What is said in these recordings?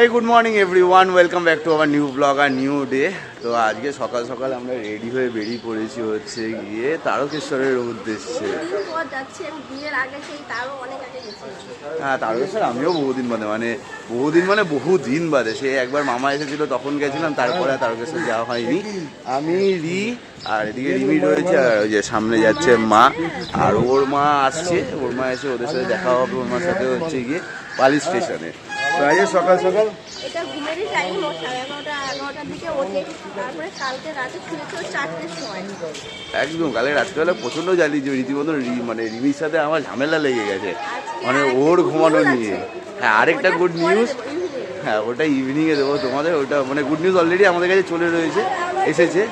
এই good morning everyone welcome back to our new blog R new day তো আজকে সকাল সকাল আমরা রেডি হয়ে বেরিয়ে পড়েছি হচ্ছে গিয়ে তারকেশ্বরের উদ্দেশ্যে। হ্যাঁ তারকেশ্বর আমিও বহুদিন বাদে মানে বহুদিন মানে বহু দিন বাদে। সে একবার মামা এসেছিল তখন গেছিলাম তারপরে তারকেশ্বর যাওয়া হয়নি। আমি রি আর এদিকে রিমি রয়েছে আর ওই যে সামনে যাচ্ছে মা। আর ওর মা আসছে ওর মা এসে ওদের সাথে দেখা হবে ওর মার সাথে হচ্ছে গিয়ে পালি স্টেশনে। তো আজকে সকাল সকাল? এটা ঘুমেরই টাইম ও সাড়ে এগারোটা এগারোটার দিকে ওঠে। তারপরে কালকে রাতে শুনেছি ও চারটের সময়। একদম কালে রাত্রেবেলা প্রচণ্ড জ্বালি যে রীতিমতো মানে রিমির সাথে আমার ঝামেলা লেগে গেছে। মানে ওর ঘুমানো নিয়ে। হ্যাঁ আরেকটা গুড নিউজ হ্যাঁ ওটা ইভিনিংয়ে দেবো তোমাদের ওটা মানে গুড নিউজ অলরেডি আমাদের কাছে চলে রয়েছে এসেছে।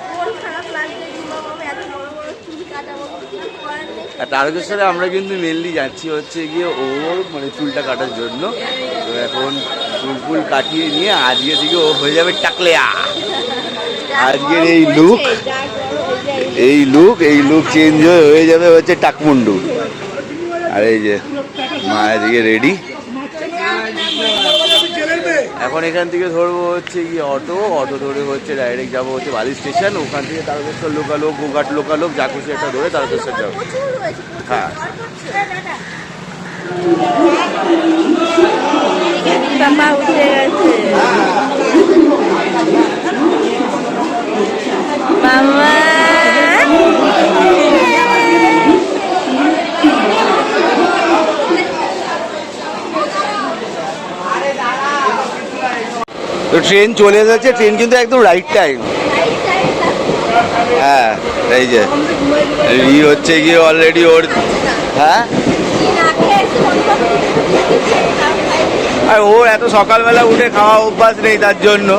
তারকেশ্বরে আমরা কিন্তু মেনলি যাচ্ছি হচ্ছে গিয়ে ওর মানে চুলটা কাটার জন্য। তো এখন চুল ফুল কাটিয়ে নিয়ে আজকে থেকে ও হয়ে যাবে টাকলেয়া। আজকের এই লুক এই লুক এই লুক চেঞ্জ হয়ে হয়ে যাবে হচ্ছে টাকমুন্ডু। আর এই যে মা এদিকে রেডি এখন এখান থেকে ধরবো হচ্ছে গিয়ে অটো অটো ধরে হচ্ছে ডাইরেক্ট যাব হচ্ছে বালি স্টেশন ওখান থেকে তারকেশ্বর লোকাল হোক, গোঘাট লোকাল হোক, যা খুশি একটা ধরে তারকেশ্বর যাব। হ্যাঁ। তো ট্রেন চলে যাচ্ছে, ট্রেন কিন্তু একদম রাইট টাইম হ্যাঁ এই যে। ই হচ্ছে গিয়ে অলরেডি ওর হ্যাঁ? ওর এত সকালবেলা উঠে খাওয়া অভ্যাস নেই তার জন্য।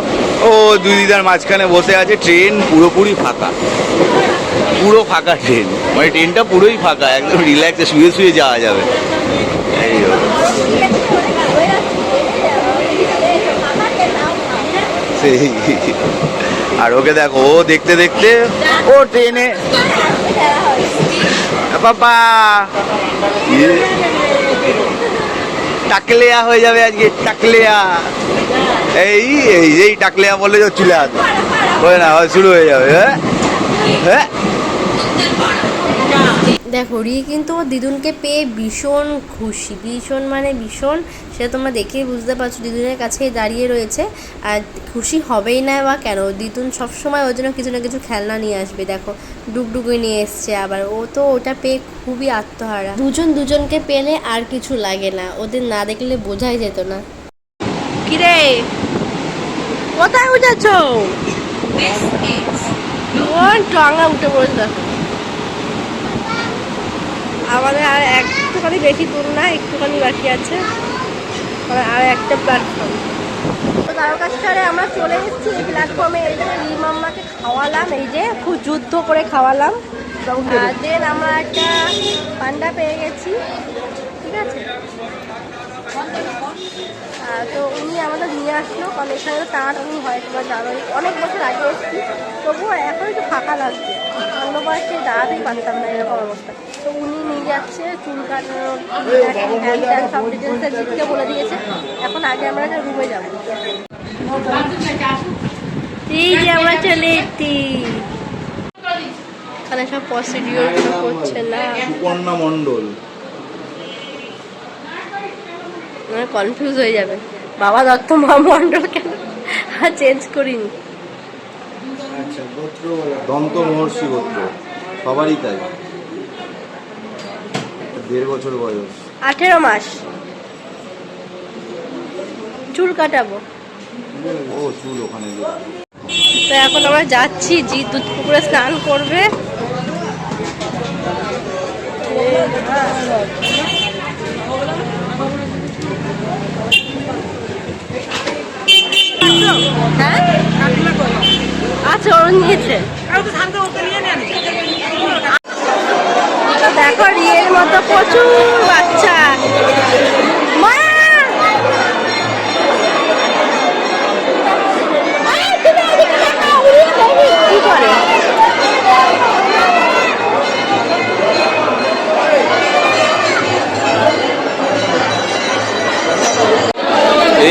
ও দুই দিদার মাঝখানে বসে আছে ট্রেন পুরোপুরি ফাঁকা। পুরো ফাঁকা ট্রেন। মানে ট্রেনটা পুরোই ফাঁকা একদম রিল্যাক্সে শুয়ে শুয়ে যাওয়া যাবে। এই সেই। আর ওকে দেখো ও দেখতে দেখতে ও ট্রেনে বাবা ইয়ে, টাকলেয়া হয়ে যাবে আজকে টাকলেয়া। এই এই যেই টাকলেয়া বলে যাচ্ছিল চলে আসবে না হয় শুরু হয়ে যাবে হ্যাঁ? হ্যাঁ? দেখো রি কিন্তু ওর দিদুনকে পেয়ে ভীষণ খুশি ভীষণ মানে ভীষণ। সেটা তোমরা দেখেই বুঝতে পারছ দিদুনের কাছেই দাঁড়িয়ে রয়েছে। আর খুশি হবেই না বা কেন? দিদুন সবসময় ওর জন্য কিছু না কিছু খেলনা নিয়ে আসবে দেখো। ডুগডুগি নিয়ে এসছে আবার। ও তো ওটা পেয়ে খুবই আত্মহারা। দুজন দুজনকে পেলে আর কিছু লাগে না। ওদের না দেখলে বোঝাই যেত না। কিরে? কোথায় উঠেছ? কোন টাঙা উঠে পড়েছে দেখো আমাদের আর একটুখানি বেশি দূর না একটুখানি বাকি আছে। মানে আর একটা প্ল্যাটফর্ম তো আমরা চলে এসেছি এই প্ল্যাটফর্মে এই যে রিমাম্মাকে খাওয়ালাম এই যে খুব যুদ্ধ করে খাওয়ালাম। দেন আমরা একটা পান্ডা পেয়ে গেছি। ঠিক আছে? তো উনি আমাদের নিয়ে আসলো কারণ এখানে তোমরা জানোই। অনেক বছর আগে এসেছি তবুও এখন একটু ফাঁকা লাগছে। দাঁড়াতেই পারতাম না এরকম অবস্থা। তো উনি নিয়ে যাচ্ছে চুল কাটানোর সব ডিটেলসটা জিতকে বলে দিয়েছে। এখন আগে আমরা একটা রুমে যাব। এই যে আমরা চলে এসছি। এখানে সব প্রসিডিওর করছে না। সুপর্ণা মণ্ডল। কনফিউজ হয়ে যাবে। বাবা দত্ত মা মণ্ডল কেন আর চেঞ্জ করিনি। আচ্ছা গোত্র দন্ত মহর্ষি গোত্র সবারই তাই। দেড় বছর বয়স। আঠেরো মাস। চুল কাটাবো। ও চুল ওখানে তো এখন আমরা যাচ্ছি জি দুধ পুকুরে স্নান করবে। হ্যাঁ? আচ্ছা ওর নিয়েছে দেখো, রিয়ের মতো প্রচুর বাচ্চা।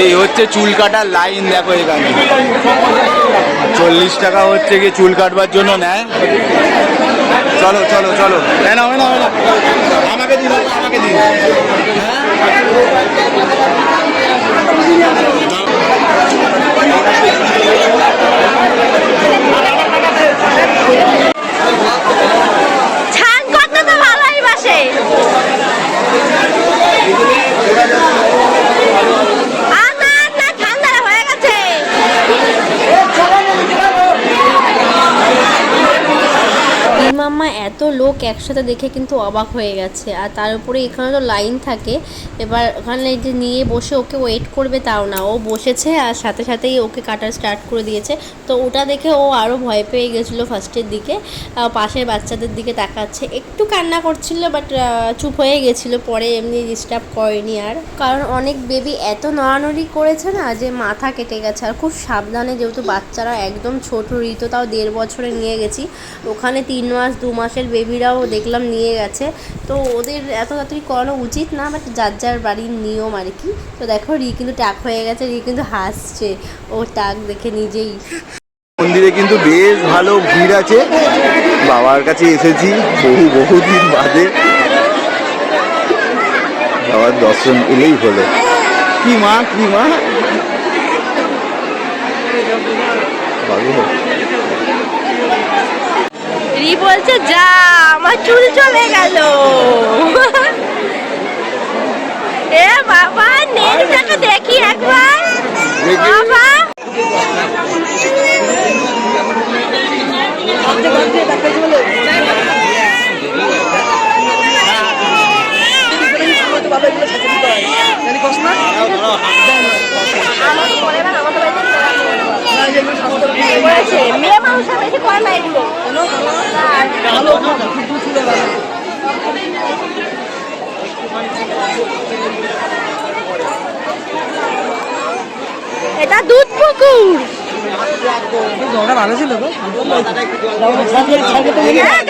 এই হচ্ছে চুল কাটার লাইন, দেখো এখানে। চল্লিশ টাকা হচ্ছে গিয়ে চুল কাটবার জন্য নেয়। চলো চলো চলো। এ নাও। আমাকে দিন আমাকে দিন। ছান করতে তো ভালোই বাসে আর না আর না ঠান্ডা হয়ে গেছে মাম্মা এত লোক একসাথে দেখে কিন্তু অবাক হয়ে গেছে। আর তার উপরে এখানে তো লাইন থাকে। এবার ওখানে যে নিয়ে বসে ওকে ওয়েট করবে তাও না। ও বসেছে আর সাথে সাথেই ওকে কাটা স্টার্ট করে দিয়েছে। তো ওটা দেখে ও আরও ভয় পেয়ে গেছিল ফার্স্টের দিকে। পাশের বাচ্চাদের দিকে তাকাচ্ছে। একটু কান্না করছিল বাট চুপ হয়ে গেছিল। পরে এমনি ডিস্টার্ব করেনি আর। কারণ অনেক বেবি এত নড়ানড়ি করেছে না যে মাথা কেটে গেছে। আর খুব সাবধানে যেহেতু বাচ্চারা একদম ছোট, ঋতু তাও দেড় বছরে নিয়ে গেছি। ওখানে তিন মাস দু মাসের বেবিরাও দেখলাম নিয়ে গেছে। তো ওদের এত তাড়াতাড়ি করানো উচিত না বাট যার যার বাড়ির নিয়ম আর কি। তো দেখো রি কিন্তু টাক হয়ে গেছে রি কিন্তু হাসছে। ও টাক দেখে নিজেই। মন্দিরে কিন্তু বেশ ভালো ভিড় আছে। বাবার কাছে এসেছি, বহু বহুদিন বাদে। বাবার দর্শন এলেই হলো। কি মা কি মা? রি বলছে যা আমার চুল চলে গেল। এ বাবা নেটটাকে দেখি একবার। বাবা। মেয়ে এটা দুধ পুকুর। ছিল হ্যাঁ,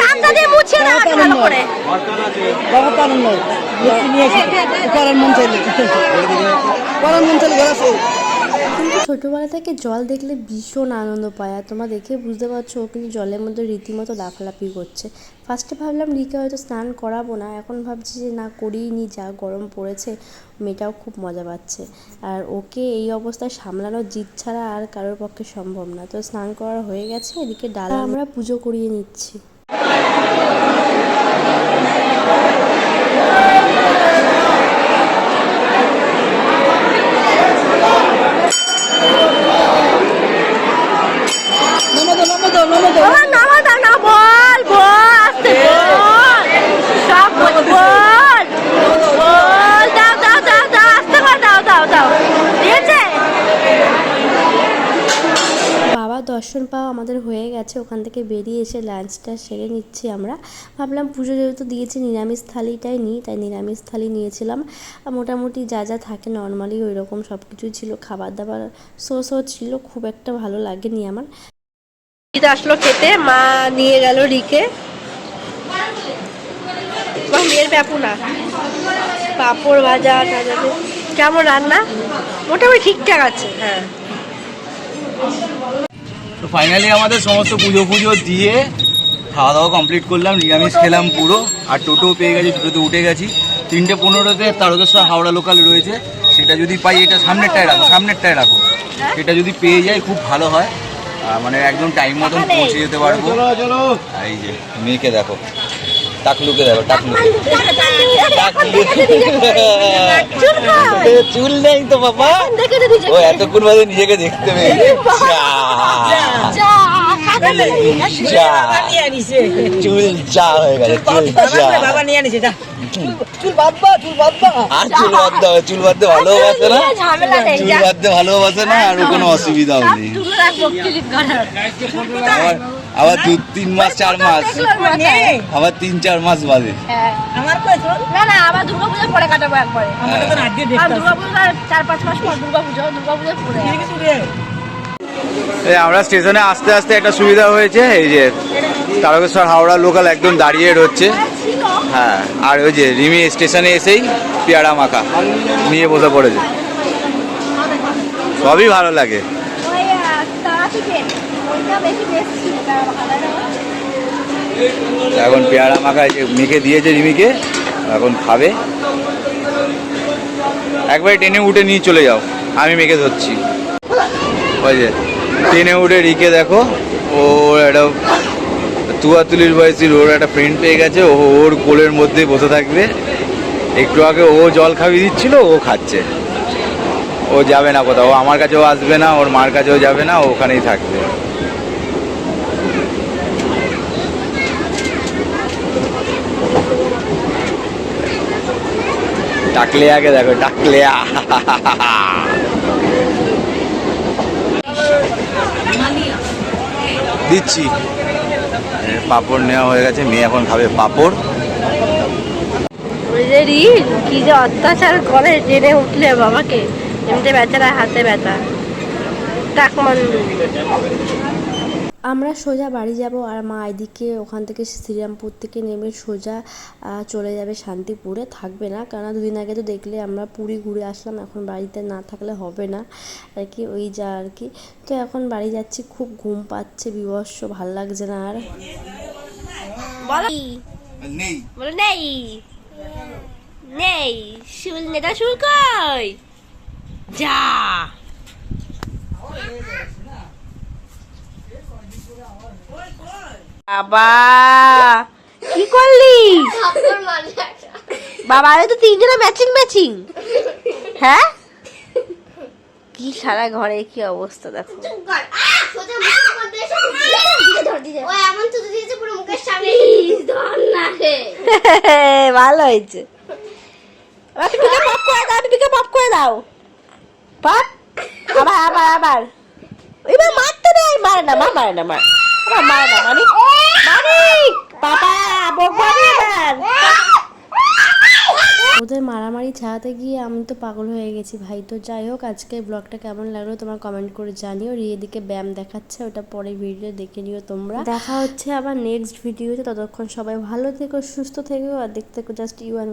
ভালো করার মন চাইলে। মন চাইলে ছোটোবেলা থেকে জল দেখলে ভীষণ আনন্দ পায়, আর তোমরা দেখে বুঝতে পারছ ও কিন্তু জলের মধ্যে রীতিমতো লাফালাফি করছে। ফার্স্টে ভাবলাম, রিকে হয়তো স্নান করাবো না। এখন ভাবছি যে, না করিয়ে নি যা গরম পড়েছে, মেয়েটাও খুব মজা পাচ্ছে। আর ওকে এই অবস্থায় সামলানো জিত ছাড়া আর কারোর পক্ষে সম্ভব না। তো স্নান করা হয়ে গেছে, এদিকে ডালা আমরা পুজো করিয়ে নিচ্ছি নমো দো নমো দো নমো দো বাবা নামা দাও না বল বল আস্তে বল সব বল বল বল দাও দাও দাও দাও আস্তে করে দাও দাও দাও দিয়েছে বাবা দর্শন পাওয়া আমাদের হয়ে গেছে, ওখান থেকে বেরিয়ে এসে লাঞ্চটা সেরে নিচ্ছি আমরা। ভাবলাম পুজো যেহেতু দিয়েছি, নিরামিষ থালিটাই নিই, তাই নিরামিষ থালি নিয়েছিলাম। মোটামুটি যা যা থাকে নর্মালি ওই রকম সব কিছুই ছিল। খাবার দাবার সোসও ছিল, খুব একটা ভালো লাগেনি আমার। আসলো খেতে, মা নিয়ে গেল রিকে। মেয়ের না। পাঁপড় ভাজা কেমন রান্না? মোটামুটি ঠিকঠাক আছে হ্যাঁ। তো ফাইনালি আমাদের সমস্ত পুজো পুজো দিয়ে খাওয়া দাওয়া কমপ্লিট করলাম নিরামিষ খেলাম পুরো। আর টোটো পেয়ে গেছি টোটোতে উঠে গেছি। তিনটে পনেরোতে তারকেশ্বর হাওড়া লোকাল রয়েছে। সেটা যদি পাই এটা সামনেরটায় রাখো সামনেরটায় রাখো। সেটা যদি পেয়ে যাই খুব ভালো হয়। মানে একদম টাইম মতন পৌঁছে যেতে পারব। এই যে মেয়েকে দেখো। টাকলুকে। টাকলু চুল নেই তো বাবা। ও এতক্ষণ বাদে নিজেকে দেখতে পেয়েছে যা। যা। নিয়ে আনিছে চুল যা হয়ে গেছে চুল যা। বাবা নিয়ে আনিছে যা। চুল। চুল আর চুল বাঁধতে হবে চুল বাঁধতে ভালোবাসে না? চুল বাঁধতে ভালোবাসে না? আর কোনো অসুবিধাও নেই। আবার দু তিন মাস চার মাস। আবার তিন চার মাস বাদে। আমার না না আবার দুর্গাপূজা পরে কাটাবো একবারে। দুর্গাপূজা চার পাঁচ মাস পর দুর্গাপুজো দুর্গাপূজা পরে এই আমরা স্টেশনে আস্তে আস্তে একটা সুবিধা হয়েছে এই যে তারকেশ্বর হাওড়া লোকাল একদম দাঁড়িয়ে রয়েছে। হ্যাঁ আর ওই যে রিমি স্টেশনে এসেই পেয়ারা মাখা নিয়ে বসে পড়েছে। সবই ভালো লাগে। এখন পেয়ারা মাখা মেখে দিয়েছে রিমিকে, এখন খাবে। একবার টেনে উঠে নিয়ে চলে যাও, আমি মেখে ধরছি। ওই যে, টেনে উঠে রিকে দেখো, ও একটা তুয়াতুলির বয়সীর, ওর একটা ফ্রেন্ড পেয়ে গেছে, ও ওর কোলের মধ্যে বসে থাকবে। একটু আগে ও জল খাইয়ে দিচ্ছিল, ও খাচ্ছে। ও যাবে না কোথাও আমার কাছেও আসবে না, ওর মার কাছেও যাবে না ওখানেই থাকবে। টাকলেয়াকে দেখো টাকলেয়া দিচ্ছি। পাঁপড় নেওয়া হয়ে গেছে, মেয়ে এখন খাবে পাপড়। কি যে অত্যাচার করে, জেনে উঠলে বাবাকে। এমনিতে বেচারা হাতে ব্যথা। টাকমান্ডু আমরা সোজা বাড়ি যাব আর মা এদিকে ওখান থেকে শ্রীরামপুর থেকে নেমে সোজা চলে যাবে শান্তিপুরে। থাকবে না কারণ দুদিন আগে তো দেখলে আমরা পুরী ঘুরে আসলাম এখন বাড়িতে না থাকলে হবে না। আর কি ওই যা আর কি। তো এখন বাড়ি যাচ্ছি খুব ঘুম পাচ্ছে বিবস্ব ভালো লাগছে না আর। বলো। নেই। নেই। নেই। কই? যা। বাবা কি করলি? বাবা আরে তো তিনজনে ম্যাচিং ম্যাচিং হ্যাঁ? কি সারা ঘরে কি অবস্থা দেখো। ভালো হয়েছে। পপ করে দাও পপ করে দাও। পপ আবার আবার আবার। এবার মারতে নেই মারে না মা মারে না মার আবার মারে না মানিক ওদের মারামারি ছাড়াতে গিয়ে আমি তো পাগল হয়ে গেছি ভাই। তো যাই হোক, আজকে ব্লগটা কেমন লাগল তোমার কমেন্ট করে জানিও। রিয়েদিকে ব্যায়াম দেখাচ্ছে, ওটা পরে ভিডিও দেখে নিও তোমরা। দেখা হচ্ছে আবার নেক্সট ভিডিওতে ততক্ষণ সবাই ভালো থেকো, সুস্থ থেকো, আর দেখতে জাস্ট ইউ অ্যান্ড